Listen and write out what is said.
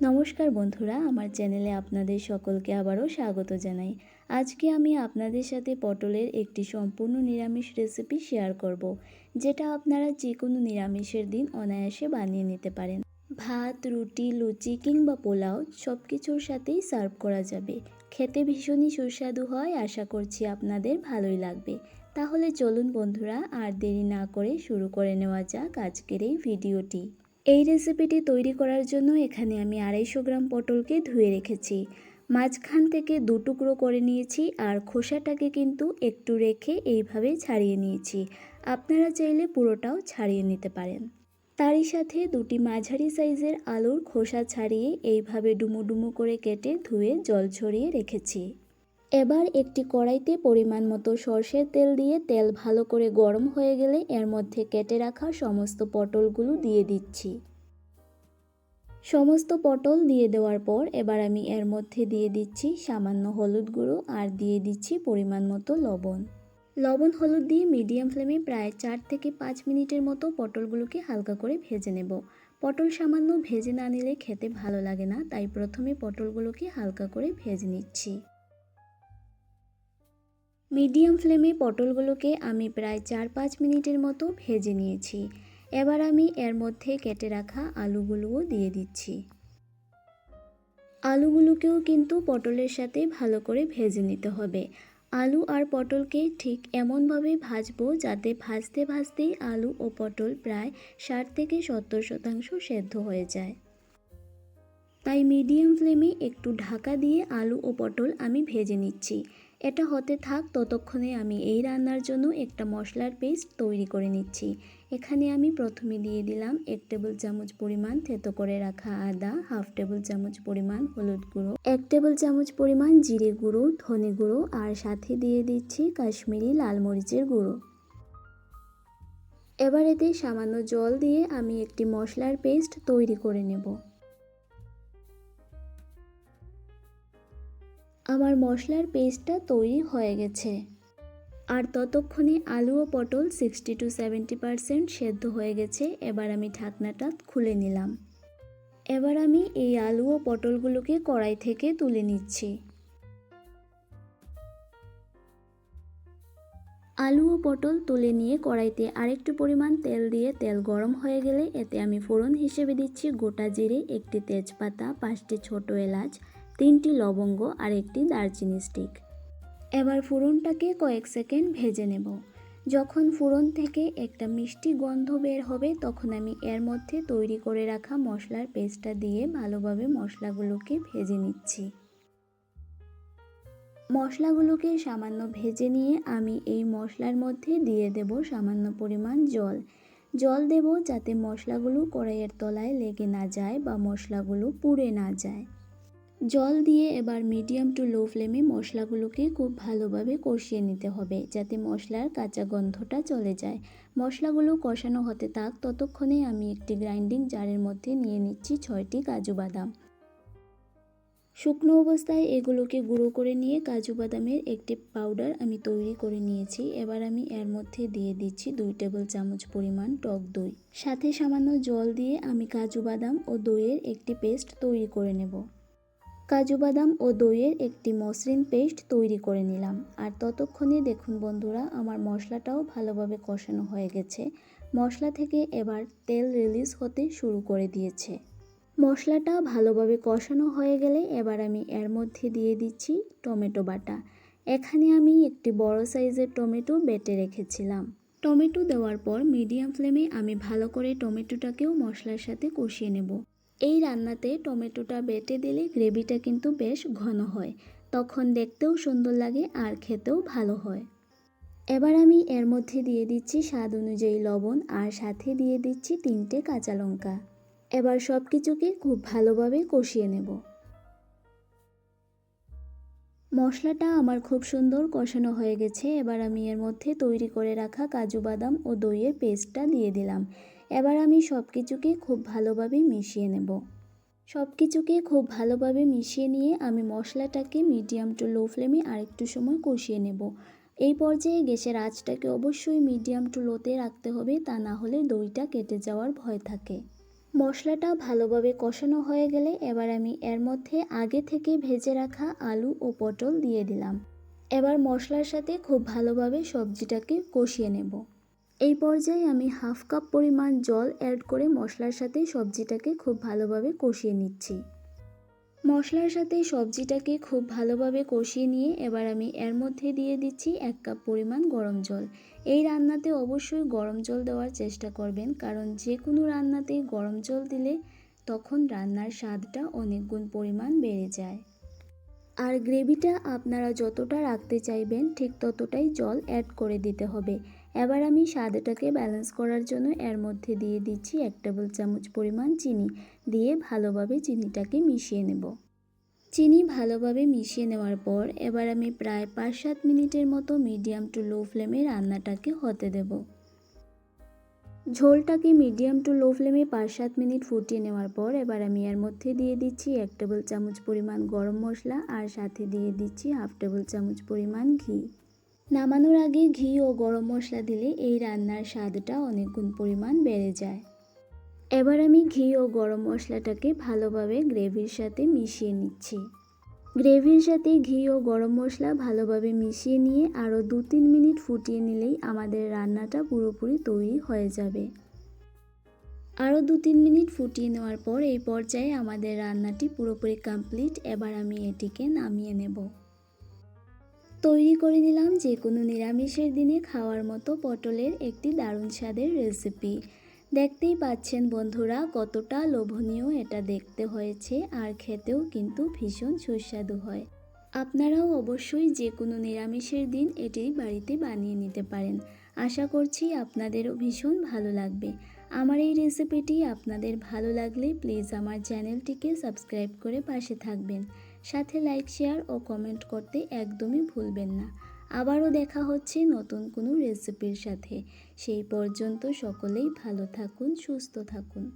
নমস্কার বন্ধুরা, আমার চ্যানেলে আপনাদের সকলকে আবারও স্বাগত জানাই। আজকে আমি আপনাদের সাথে পটলের একটি সম্পূর্ণ নিরামিষ রেসিপি শেয়ার করব, যেটা আপনারা যে কোনো নিরামিষের দিন অনায়াসে বানিয়ে নিতে পারেন। ভাত, রুটি, লুচি কিংবা পোলাও সব কিছুর সাথেই সার্ভ করা যাবে। খেতে ভীষণই সুস্বাদু হয়, আশা করছি আপনাদের ভালোই লাগবে। তাহলে চলুন বন্ধুরা, আর দেরি না করে শুরু করে নেওয়া যাক আজকের এই ভিডিওটি এই রেসিপিটি তৈরি করার জন্য এখানে আমি আড়াইশো গ্রাম পটলকে ধুয়ে রেখেছি। মাঝখান থেকে দু টুকরো করে নিয়েছি আর খোসাটাকে কিন্তু একটু রেখে এইভাবে ছাড়িয়ে নিয়েছি। আপনারা চাইলে পুরোটাও ছাড়িয়ে নিতে পারেন। তারই সাথে দুটি মাঝারি সাইজের আলুর খোসা ছাড়িয়ে এইভাবে ডুমো ডুমো করে কেটে ধুয়ে জল ছড়িয়ে রেখেছি। এবার একটি কড়াইতে পরিমাণ মতো সর্ষের তেল দিয়ে তেল ভালো করে গরম হয়ে গেলে এর মধ্যে কেটে রাখা সমস্ত পটলগুলো দিয়ে দিচ্ছি। সমস্ত পটল দিয়ে দেওয়ার পর এবার আমি এর মধ্যে দিয়ে দিচ্ছি সামান্য হলুদ গুঁড়ো আর দিয়ে দিচ্ছি পরিমাণ মতো লবণ। লবণ হলুদ দিয়ে মিডিয়াম ফ্লেমে প্রায় চার থেকে পাঁচ মিনিটের মতো পটলগুলোকে হালকা করে ভেজে নেব। পটল সামান্য ভেজে না নিলে খেতে ভালো লাগে না, তাই প্রথমে পটলগুলোকে হালকা করে ভেজে নিচ্ছি। মিডিয়াম ফ্লেমে পটলগুলোকে আমি প্রায় চার পাঁচ মিনিটের মতো ভেজে নিয়েছি। এবার আমি এর মধ্যে কেটে রাখা আলুগুলোও দিয়ে দিচ্ছি। আলুগুলোকেও কিন্তু পটলের সাথে ভালো করে ভেজে নিতে হবে। আলু আর পটলকে ঠিক এমনভাবে ভাজবো যাতে ভাজতে ভাজতেই আলু ও পটল প্রায় ষাট থেকে সত্তর শতাংশ সেদ্ধ হয়ে যায়। তাই মিডিয়াম ফ্লেমে একটু ঢাকা দিয়ে আলু ও পটল আমি ভেজে নিচ্ছি। এটা হতে থাক, ততক্ষণে আমি এই রান্নার জন্য একটা মশলার পেস্ট তৈরি করে নিচ্ছি। এখানে আমি প্রথমে দিয়ে দিলাম এক টেবিল চামচ পরিমাণ থেতো করে রাখা আদা, হাফ টেবিল চামচ পরিমাণ হলুদ গুঁড়ো, এক টেবিল চামচ পরিমাণ জিরে গুঁড়ো, ধনে গুঁড়ো আর সাথে দিয়ে দিচ্ছি কাশ্মীরি লাল মরিচের গুঁড়ো। এবার এতে সামান্য জল দিয়ে আমি একটি মশলার পেস্ট তৈরি করে নেব। আমার মশলার পেস্টটা তৈরি হয়ে গেছে। আর ততক্ষণে আলু ও পটল সিক্সটি টু সেভেন্টি পারসেন্ট সেদ্ধ হয়ে গেছে, এবার আমি ঢাকনাটা খুলে নিলাম। এবার আমি এই আলু ও পটলগুলোকে কড়াই থেকে তুলে নিচ্ছি। আলু ও পটল তুলে নিয়ে কড়াইতে আরেকটু পরিমাণ তেল দিয়ে তেল গরম হয়ে গেলে এতে আমি ফোড়ন হিসেবে দিচ্ছি গোটা জিরে, একটি তেজপাতা, পাঁচটি ছোট এলাচ তিনটি লবঙ্গ আর একটি দারচিনি স্টিক এবার ফোড়নটাকে কয়েক সেকেন্ড ভেজে নেব। যখন ফোড়ন থেকে একটা মিষ্টি গন্ধ বের হবে, তখন আমি এর মধ্যে তৈরি করে রাখা মশলার পেস্টটা দিয়ে ভালোভাবে মশলাগুলোকে ভেজে নিচ্ছি। মশলাগুলোকে সামান্য ভেজে নিয়ে আমি এই মশলার মধ্যে দিয়ে দেব সামান্য পরিমাণ জল। জল দেব যাতে মশলাগুলো কড়াইয়ের তলায় লেগে না যায় বা মশলাগুলো পুড়ে না যায়। জল দিয়ে এবার মিডিয়াম টু লো ফ্লেমে মশলাগুলোকে খুব ভালোভাবে কষিয়ে নিতে হবে যাতে মশলার কাঁচা গন্ধটা চলে যায়। মশলাগুলো কষানো হতে থাক, ততক্ষণে আমি একটি গ্রাইন্ডিং জারের মধ্যে নিয়ে নিচ্ছি ছয়টি কাজু বাদাম। শুকনো অবস্থায় এগুলোকে গুঁড়ো করে নিয়ে কাজু বাদামের একটি পাউডার আমি তৈরি করে নিয়েছি। এবার আমি এর মধ্যে দিয়ে দিচ্ছি দুই টেবিল চামচ পরিমাণ টক দই। সাথে সামান্য জল দিয়ে আমি কাজু বাদাম ও দইয়ের একটি পেস্ট তৈরি করে নেব। কাজু বাদাম ও দইয়ের একটি মসৃণ পেস্ট তৈরি করে নিলাম। আর ততক্ষণে দেখুন বন্ধুরা, আমার মশলাটাও ভালোভাবে কষানো হয়ে গেছে। মশলা থেকে এবার তেল রিলিজ হতে শুরু করে দিয়েছে। মশলাটা ভালোভাবে কষানো হয়ে গেলে এবার আমি এর মধ্যে দিয়ে দিচ্ছি টমেটো বাটা। এখানে আমি একটি বড় সাইজের টমেটো বেটে রেখেছিলাম। টমেটো দেওয়ার পর মিডিয়াম ফ্লেমে আমি ভালো করে টমেটোটাকেও মশলার সাথে কষিয়ে নেব। এই রান্নাতে টমেটোটা বেটে দিলে গ্রেভিটা কিন্তু বেশ ঘন হয়। তখন দেখতেও সুন্দর লাগে আর খেতেও ভালো হয়। এবার আমি এর মধ্যে দিয়ে দিচ্ছি স্বাদ অনুযায়ী লবণ আর সাথে দিয়ে দিচ্ছি তিনটে কাঁচা লঙ্কা। এবার সব কিছুকে খুব ভালোভাবে কষিয়ে নেব। মশলাটা আমার খুব সুন্দর কষানো হয়ে গেছে। এবার আমি এর মধ্যে তৈরি করে রাখা কাজু বাদাম ও দইয়ের পেস্টটা দিয়ে দিলাম। এবার আমি সব কিছুকে খুব ভালোভাবে মিশিয়ে নেব। সব কিছুকে খুব ভালোভাবে মিশিয়ে নিয়ে আমি মশলাটাকে মিডিয়াম টু লো ফ্লেমে আরেকটু সময় কষিয়ে নেব। এই পর্যায়ে গ্যাসের আঁচটাকে অবশ্যই মিডিয়াম টু লোতে রাখতে হবে, তা না হলে দইটা কেটে যাওয়ার ভয় থাকে। মশলাটা ভালোভাবে কষানো হয়ে গেলে এবার আমি এর মধ্যে আগে থেকে ভেজে রাখা আলু ও পটল দিয়ে দিলাম। এবার মশলার সাথে খুব ভালোভাবে সবজিটাকে কষিয়ে নেব। এই পর্যায়ে আমি হাফ কাপ পরিমাণ জল অ্যাড করে মশলার সাথে সবজিটাকে খুব ভালোভাবে কষিয়ে নিচ্ছি। মশলার সাথে সবজিটাকে খুব ভালোভাবে কষিয়ে নিয়ে এবার আমি এর মধ্যে দিয়ে দিচ্ছি এক কাপ পরিমাণ গরম জল। এই রান্নাতে অবশ্যই গরম জল দেওয়ার চেষ্টা করবেন, কারণ যে কোনো রান্নাতেই গরম জল দিলে তখন রান্নার স্বাদটা অনেক গুণ পরিমাণ বেড়ে যায়। আর গ্রেভিটা আপনারা যতটা রাখতে চাইবেন, ঠিক ততটাই জল অ্যাড করে দিতে হবে। এবার আমি স্বাদটাকে ব্যালেন্স করার জন্য এর মধ্যে দিয়ে দিচ্ছি এক টেবিল চামচ পরিমাণ চিনি দিয়ে ভালোভাবে চিনিটাকে মিশিয়ে নেব। চিনি ভালোভাবে মিশিয়ে নেওয়ার পর এবার আমি প্রায় পাঁচ সাত মিনিটের মতো মিডিয়াম টু লো ফ্লেমে রান্নাটাকে হতে দেব। ঝোলটাকে মিডিয়াম টু লো ফ্লেমে পাঁচ সাত মিনিট ফুটিয়ে নেওয়ার পর এবার আমি এর মধ্যে দিয়ে দিচ্ছি এক টেবিল চামচ পরিমাণ গরম মশলা আর সাথে দিয়ে দিচ্ছি হাফ টেবিল চামচ পরিমাণ ঘি। নামানোর আগে ঘি ও গরম মশলা দিলে এই রান্নার স্বাদটা অনেক গুণ পরিমাণ বেড়ে যায়। এবার আমি ঘি ও গরম মশলাটাকে ভালোভাবে গ্রেভির সাথে মিশিয়ে নিচ্ছি। গ্রেভির সাথে ঘি ও গরম মশলা ভালোভাবে মিশিয়ে নিয়ে আরও দু তিন মিনিট ফুটিয়ে নিলেই আমাদের রান্নাটা পুরোপুরি তৈরি হয়ে যাবে। আরও দু তিন মিনিট ফুটিয়ে নেওয়ার পর এই পর্যায়ে আমাদের রান্নাটি পুরোপুরি কমপ্লিট। এবার আমি এটিকে নামিয়ে নেব। তৈরি করে নিলাম যে কোনো নিরামিষের দিনে খাওয়ার মতো পটলের একটি দারুণ স্বাদের রেসিপি দেখতেই পাচ্ছেন বন্ধুরা কতটা লোভনীয় এটা দেখতে হয়েছে আর খেতেও কিন্তু ভীষণ সুস্বাদু হয়। আপনারাও অবশ্যই যে কোনো নিরামিষের দিন এটি বাড়িতে বানিয়ে নিতে পারেন। আশা করছি আপনাদেরও ভীষণ ভালো লাগবে। আমার এই রেসিপিটি আপনাদের ভালো লাগলে প্লিজ আমার চ্যানেলটিকে সাবস্ক্রাইব করে পাশে থাকবেন। সাথে লাইক শেয়ার ও কমেন্ট করতে একদমই ভুলবেন না। আবারও দেখা হচ্ছে নতুন কোনো রেসিপির সাথে। সেই পর্যন্ত সকলেই ভালো থাকুন, সুস্থ থাকুন।